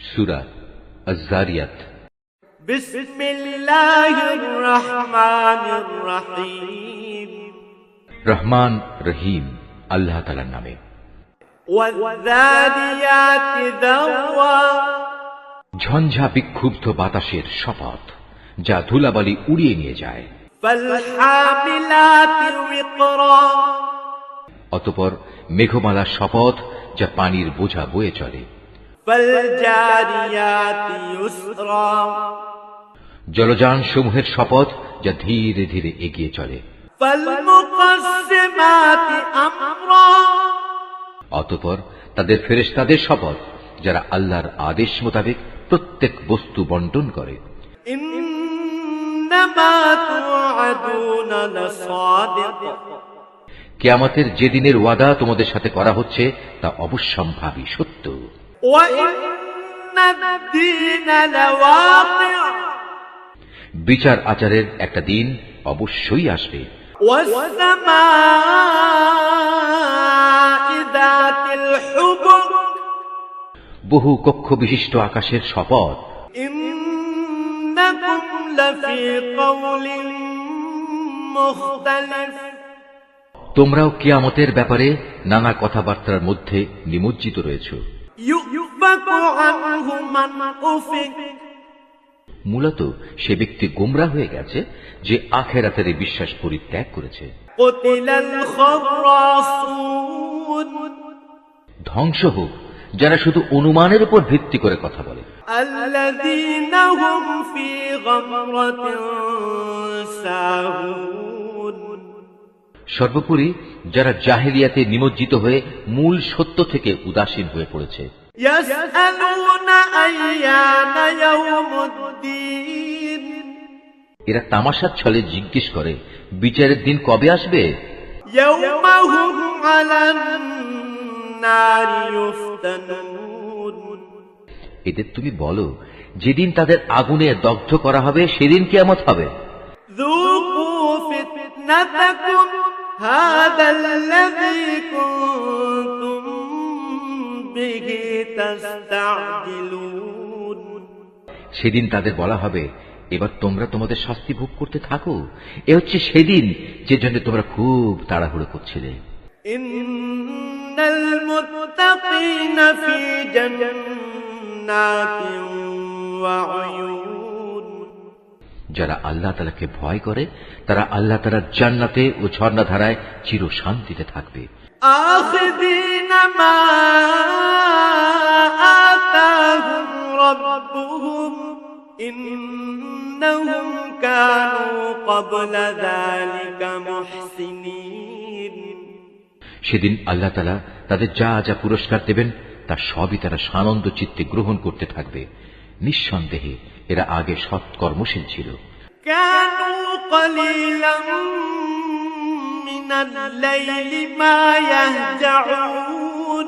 সুরা আজারিয়াত রহমান রহিম আল্লাহ তালার নামে। ঝঞ্ঝা বিক্ষুব্ধ বাতাসের শপথ যা ধুলাবালি উড়িয়ে নিয়ে যায়। অতপর মেঘমালার শপথ যা পানির বোঝা বয়ে চলে। জলযান সমূহের শপথ যা ধীরে ধীরে এগিয়ে চলে। অতপর তাদের ফেরেস্তাদের শপথ যারা আল্লাহর আদেশ মোতাবেক প্রত্যেক বস্তু বন্টন করে। কেয়ামতের যেদিনের ওয়াদা তোমাদের সাথে করা হচ্ছে তা অবশ্যম্ভাবী সত্য। বিচার আচারের একটা দিন অবশ্যই আসবে। বহু কক্ষ বিশিষ্ট আকাশের শপথ। তোমরাও কিয়ামতের ব্যাপারে নানা কথাবার্তার মধ্যে নিমজ্জিত রয়েছে। মূলত সে ব্যক্তি গোমরা হয়ে গেছে যে আখের আখেরাতের বিশ্বাস পরিত্যাগ করেছে। ধ্বংস হোক যারা শুধু অনুমানের উপর ভিত্তি করে কথা বলে। আল্লাহ সর্বোপরি যারা জাহেলিয়াতে নিমজ্জিত হয়ে মূল সত্য থেকে উদাসীন হয়ে পড়েছে يسألون أيان يوم الدين এরা তামাশার ছলে জিজ্ঞেস করে বিচারের দিন কবে আসবে يوم هم على النار يفتنون এদের তুমি বলো যেদিন তাদের আগুনে দগ্ধ করা হবে সেদিন কেয়ামত হবে ذوقوا فتنتكم هذا الذي كنتم به تستعجلون সেদিন তাদের বলা হবে এবার তোমরা তোমাদের শাস্তি ভোগ করতে থাকো এ হচ্ছে সেদিন যে জন্য তোমরা খুব তাড়াহুড়ো করছিলে إن المتقين في جنات وعيون যারা আল্লাহ তালাকে ভয় করে তারা আল্লাহ তালার জান্নাতে ও ঝর্ণাধারায় চির শান্তিতে থাকবে সেদিন আল্লাহ তালা তাদের যা যা পুরস্কার দেবেন তা সবই তারা সানন্দ চিত্তে গ্রহণ করতে থাকবে। নিঃসন্দেহে এরা আগে সৎকর্মশীল ছিল كانوا قليلا من الليل ما يهجعون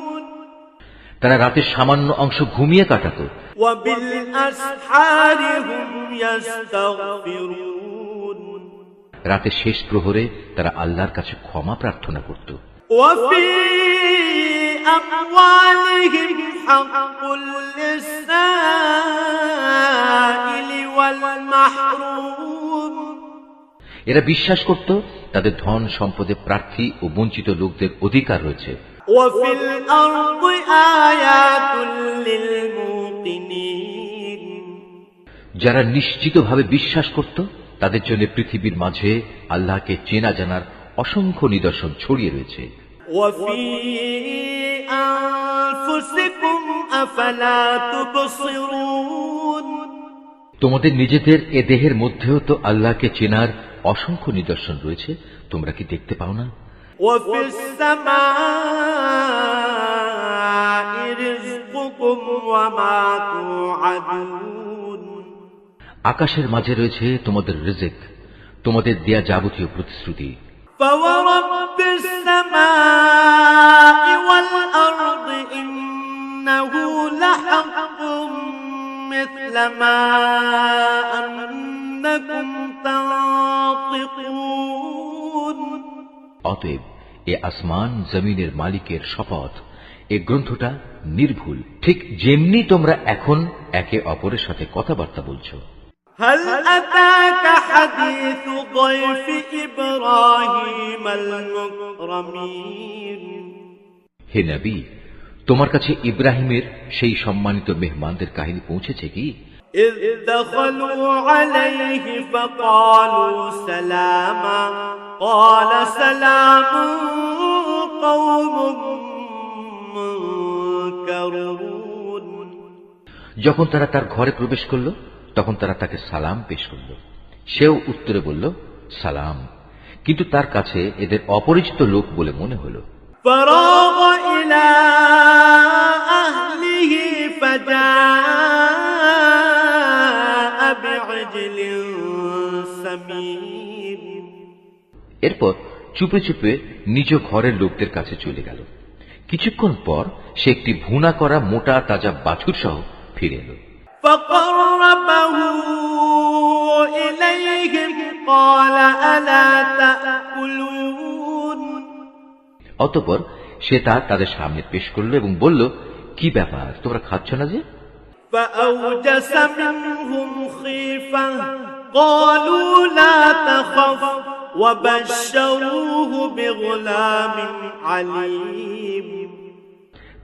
তারা রাতের সামান্য অংশ ঘুমিয়ে কাটাতো وبالأسحار هم يستغفرون রাতের শেষ প্রহরে তারা আল্লাহর কাছে ক্ষমা প্রার্থনা করত وفي أموالهم حق للسائل والمحروم এরা বিশ্বাস করত তাদের ধন সম্পদে প্রার্থী ও বঞ্চিত লোকদের অধিকার রয়েছে। যারা নিশ্চিতভাবে বিশ্বাস করত তাদের জন্য পৃথিবীর মাঝে আল্লাহকে চেনা জানার অসংখ্য নিদর্শন ছড়িয়ে রয়েছে। وفي أنفسكم أفلا تبصرون তোমাদের নিজেদের এ দেহের মধ্যেও তো আল্লাহকে চেনার অসংখ্য নিদর্শন রয়েছে তোমরা কি দেখতে পাও না وفي السماء رزقكم وما توعدون আকাশের মাঝে রয়েছে তোমাদের রিজেক তোমাদের দেয়া যাবতীয় প্রতিশ্রুতি فورب السماء مثل ما أنكم تنطقون অতএব এ আসমান জমিনের মালিকের শপথ এ গ্রন্থটা নির্ভুল ঠিক যেমনি তোমরা এখন একে অপরের সাথে কথাবার্তা বলছো هل أتاك حديث ضيف إبراهيم المكرمين হে নবী তোমার কাছে ইব্রাহিমের সেই সম্মানিত মেহমানদের কাহিনী পৌঁছেছে কি إذ دخلوا عليه فقالوا سلاما قال سلام قوم منكرون যখন তারা তার ঘরে প্রবেশ করলো তখন তারা তাকে সালাম পেশ করল সেও উত্তরে বলল সালাম কিন্তু তার কাছে এদের অপরিচিত লোক বলে মনে হলো فراغ إلى أهله فجاء এরপর চুপে চুপে নিজ ঘরের লোকদের কাছে চলে গেল। কিছুক্ষণ পর সে একটি ভুনা করা মোটা তাজা বাছুর সহ ফিরে এলো। অতপর সে তা তাদের সামনে পেশ করল এবং বলল কি ব্যাপার তোমরা খাচ্ছ না যে? فأوجس منهم خيفة قالوا لا تخف وبشروه بغلام عليم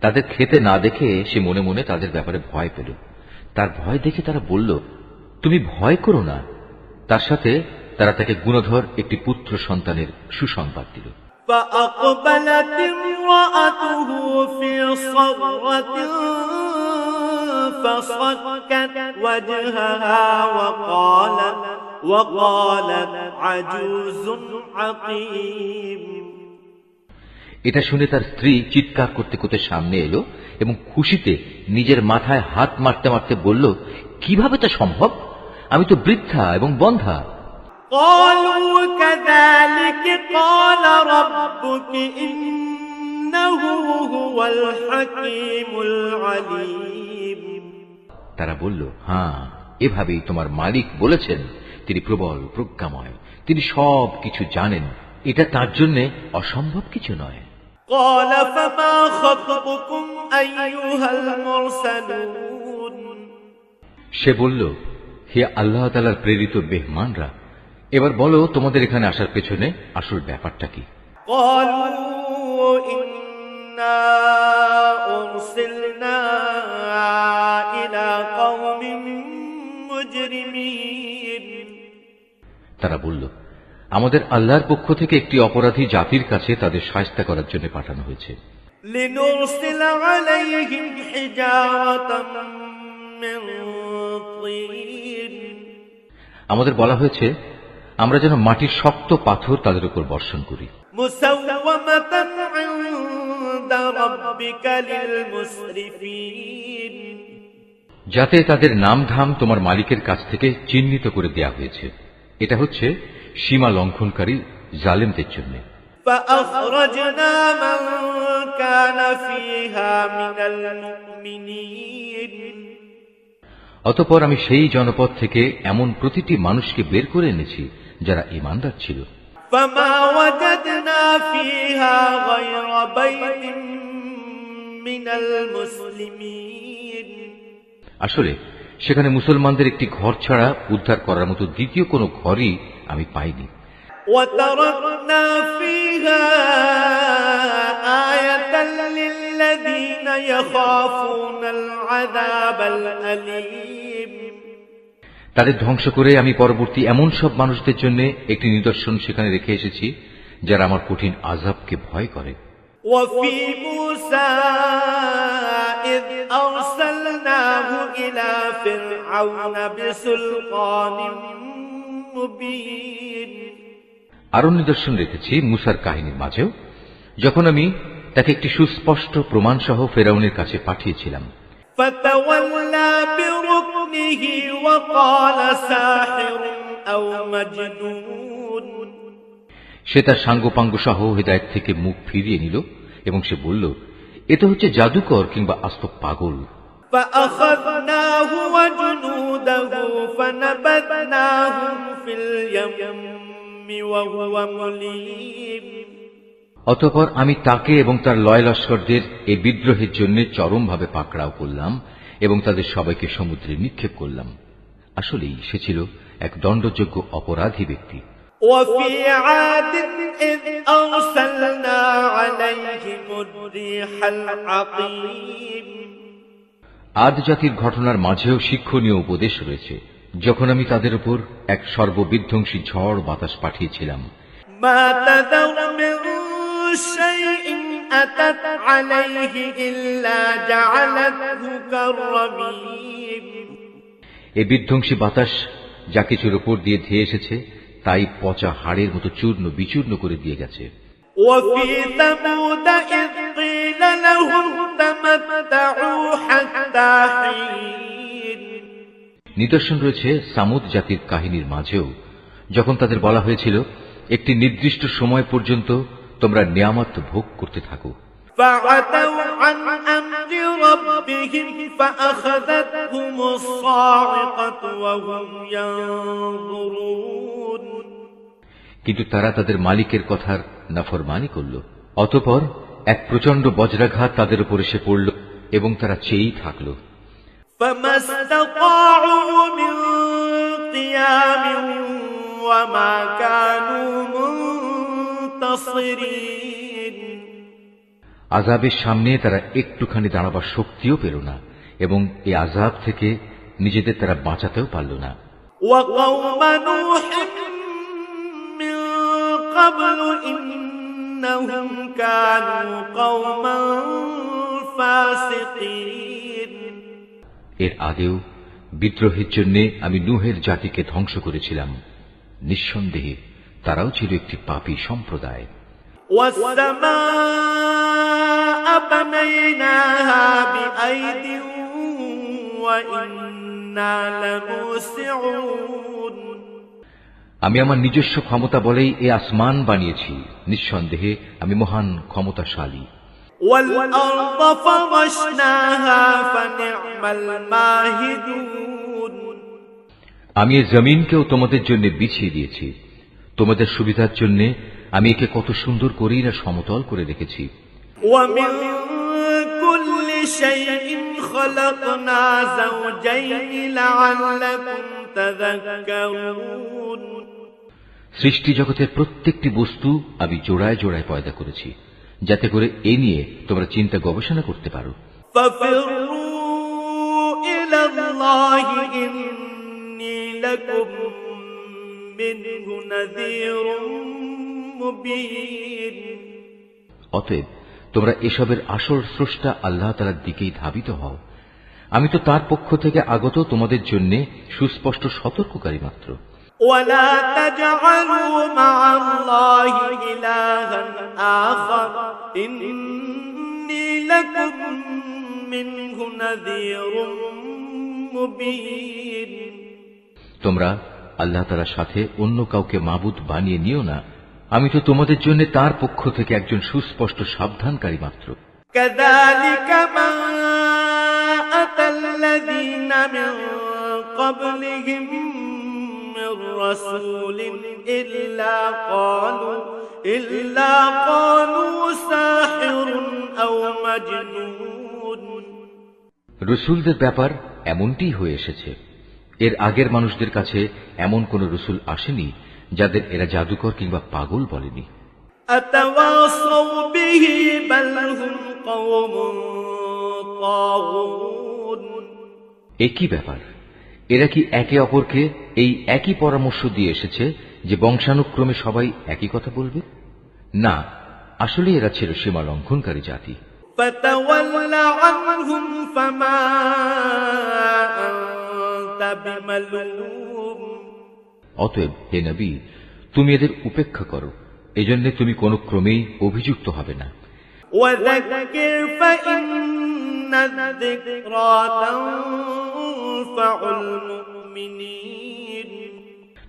তাদের খেতে না দেখে সে মনে মনে তাদের ব্যাপারে ভয় পেল তার ভয় দেখে তারা বলল তুমি ভয় করো না তার সাথে তারা তাকে গুণধর একটি পুত্র সন্তানের সুসংবাদ দিল فأقبلت امرأته في صرة فصكت وجهها وقالت وقالت عجوز عقيم এটা শুনে তার স্ত্রী চিৎকার করতে করতে সামনে এলো এবং খুশিতে নিজের মাথায় হাত মারতে মারতে বলল কিভাবে তা সম্ভব আমি তো বৃদ্ধা এবং বন্ধা قالوا كذلك قال ربك إنه هو الحكيم العليم তারা বলল হ্যাঁ এভাবেই তোমার মালিক বলেছেন তিনি প্রবল প্রজ্ঞাময় তিনি সব কিছু জানেন এটা তার জন্য অসম্ভব কিছু নয় قال فما خطبكم أيها المرسلون সে বলল হে আল্লাহ তালার প্রেরিত বেহমানরা এবার বলো তোমাদের এখানে আসার পেছনে আসল ব্যাপারটা কি قالوا إنا أرسلنا তারা বলল আমাদের আল্লাহর পক্ষ থেকে একটি অপরাধী জাতির কাছে তাদের সাহায্য করার জন্য পাঠানো হয়েছে। আমাদের বলা হয়েছে আমরা যেন মাটির শক্ত পাথর তাদের উপর বর্ষণ করি। মুসাউ যাতে তাদের নাম ধাম তোমার মালিকের কাছ থেকে চিহ্নিত করে দেয়া হয়েছে এটা হচ্ছে সীমা লঙ্ঘনকারী জালেমদের জন্য فأخرجنا من كان فيها من المؤمنين অতপর আমি সেই জনপদ থেকে এমন প্রতিটি মানুষকে বের করে এনেছি যারা ইমানদার ছিল فما وجدنا فيها غير بيت من المسلمين আসলে সেখানে মুসলমানদের একটি ঘর ছাড়া উদ্ধার করার মতো দ্বিতীয় কোনো ঘরই আমি পাইনি وتركنا فيها آية للذين يخافون العذاب الأليم তাদের ধ্বংস করে আমি পরবর্তী এমন সব মানুষদের জন্য একটি নিদর্শন সেখানে রেখে এসেছি যারা আমার কঠিন আজাবকে ভয় করে وفي موسى إذ أرسلناه إلى فرعون بسلطان مبين আরো নিদর্শন রেখেছি মুসার কাহিনীর মাঝেও যখন আমি তাকে একটি সুস্পষ্ট প্রমাণ সহ ফেরাউনের কাছে পাঠিয়েছিলাম فتولى بركنه وقال ساحر أو مجنون সে তার সাঙ্গপাঙ্গ সহ হৃদায়ত থেকে মুখ ফিরিয়ে নিল এবং সে বলল এটা হচ্ছে জাদুকর কিংবা আস্ত পাগল فأخذناه وجنوده فنبذناهم في اليم وهو مليم অতঃপর আমি তাকে এবং তার লয় লস্করদের এই বিদ্রোহের জন্য চরমভাবে পাকড়াও করলাম এবং তাদের সবাইকে সমুদ্রে নিক্ষেপ করলাম আসলেই সে ছিল এক দণ্ডযোগ্য অপরাধী ব্যক্তি وفي عاد إذ أرسلنا عليهم الريح العقيم আদ জাতির ঘটনার মাঝেও শিক্ষণীয় উপদেশ রয়েছে যখন আমি তাদের উপর এক সর্ববিধ্বংসী ঝড় বাতাস পাঠিয়েছিলাম ما تذر من شيء أتت عليه إلا جعلته كالرميم এ বিধ্বংসী বাতাস যা কিছুর উপর দিয়ে ধেয়ে এসেছে তাই পচা হাড়ের মতো চূর্ণ বিচূর্ণ করে দিয়ে গেছে وفي ثمود إذ قيل لهم تمتعوا حتى حين নিদর্শন রয়েছে সামুদ জাতির কাহিনীর মাঝেও যখন তাদের বলা হয়েছিল একটি নির্দিষ্ট সময় পর্যন্ত তোমরা নিয়ামত ভোগ করতে থাকো। কিন্তু তারা তাদের মালিকের কথার নাফরমানি করল। অতপর এক প্রচণ্ড বজ্রাঘাত তাদের উপর এসে পড়ল। এবং তারা চেয়েই থাকল فما استطاعوا من قيام وما كانوا منتصرين আজাবের সামনে তারা একটুখানি দাঁড়াবার শক্তিও পেল না এবং এই আজাব থেকে নিজেদের তারা বাঁচাতেও পারল না وقوم نوح من قبل إنهم كانوا قوما فاسقين এর আগেও বিদ্রোহের জন্য আমি নুহের জাতিকে ধ্বংস করেছিলাম। নিঃসন্দেহে তারাও ছিল একটি পাপি সম্প্রদায়। আমি আমার নিজস্ব ক্ষমতা বলেই এ আসমান বানিয়েছি। নিঃসন্দেহে আমি মহান ক্ষমতাশালী। والأرض فرشناها فنعم الماهدون আমি এ জমিনকেও তোমাদের জন্য বিছিয়ে দিয়েছি তোমাদের সুবিধার জন্য আমি একে কত সুন্দর করেই না সমতল করে রেখেছি ومن كل شيء خلقنا زوجين لعلكم تذكرون সৃষ্টি জগতের প্রত্যেকটি বস্তু আমি জোড়ায় জোড়ায় পয়দা করেছি যাতে করে এ নিয়ে তোমরা চিন্তা গবেষণা করতে পারো। অতএব তোমরা এসবের আসল স্রষ্টা আল্লাহ তালার দিকেই ধাবিত হও। আমি তো তার পক্ষ থেকে আগত তোমাদের জন্য সুস্পষ্ট সতর্ককারী মাত্র। ولا تجعلوا مع الله إلها آخر إني لكم منه نذير مبين তোমরা আল্লাহ তালার সাথে অন্য কাউকে মাবুদ বানিয়ে নিও না আমি তো তোমাদের জন্য তার পক্ষ থেকে একজন সুস্পষ্ট সাবধানকারী মাত্র كذلك ما أتى الذين من قبلهم من رسول إلا قالوا إلا قالوا ساحر أو مجنون রসুলদের ব্যাপার এমনটি হয়ে এসেছে এর আগের মানুষদের কাছে এমন কোন রসুল আসেনি যাদের এরা জাদুকর কিংবা পাগল বলেনি أتواصوا به بل هم قوم طاغون একই ব্যাপার এরা কি একে অপরকে এই একই পরামর্শ দিয়ে এসেছে যে বংশানুক্রমে সবাই একই কথা বলবে না আসলে এরা ছিল সীমা লঙ্ঘনকারী জাতি فتول عنهم فما أنت بملوم অতএব হে নবী তুমি এদের উপেক্ষা করো এজন্য তুমি কোনো ক্রমেই অভিযুক্ত হবে না وذكر فإن الذكرى تنفع المؤمنين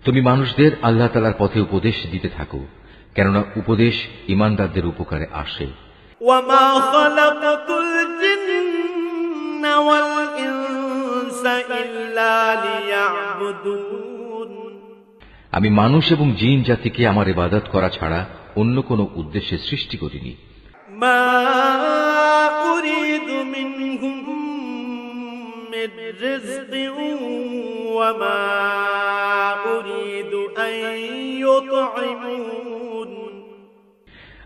তুমি মানুষদের আল্লাহ তালার পথে উপদেশ দিতে থাকো কেননা উপদেশ ইমানদারদের উপকারে আসে। আমি মানুষ এবং জিন জাতিকে আমার ইবাদত করা ছাড়া অন্য কোন উদ্দেশ্যে সৃষ্টি করিনি। মা من رزق وما أريد أن يطعمون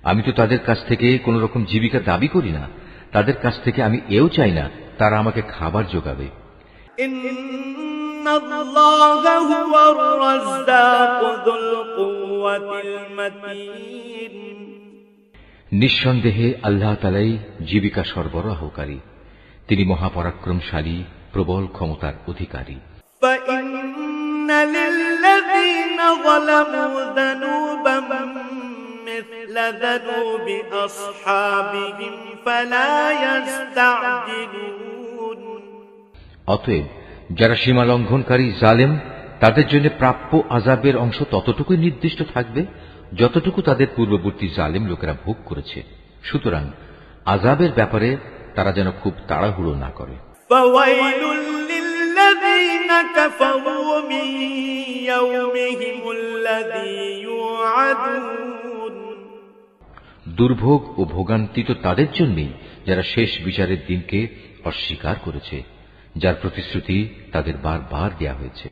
আমি তো তাদের কাছ থেকে কোন রকম জীবিকা দাবি করি না তাদের কাছ থেকে আমি এও চাই না তারা আমাকে খাবার যোগাবে إن الله هو الرزاق ذو القوة المتين নিঃসন্দেহে আল্লাহ তালাই জীবিকা সরবরাহকারী তিনি মহাপরাক্রমশালী প্রবল ক্ষমতার অধিকারী। অতএব যারা সীমা লঙ্ঘনকারী জালেম তাদের জন্য প্রাপ্য আজাবের অংশ ততটুকুই নির্দিষ্ট থাকবে যতটুকু তাদের পূর্ববর্তী জালেম লোকেরা ভোগ করেছে। সুতরাং আজাবের ব্যাপারে তারা যেন খুব তাড়াহুড়ো না করে। فويل للذين كفروا من يومهم الذي يوعدون দুর্ভোগ ও ভোগান্তি তো তাদের জন্যই যারা শেষ বিচারের দিনকে অস্বীকার করেছে যার প্রতিশ্রুতি তাদের বারবার দেয়া হয়েছে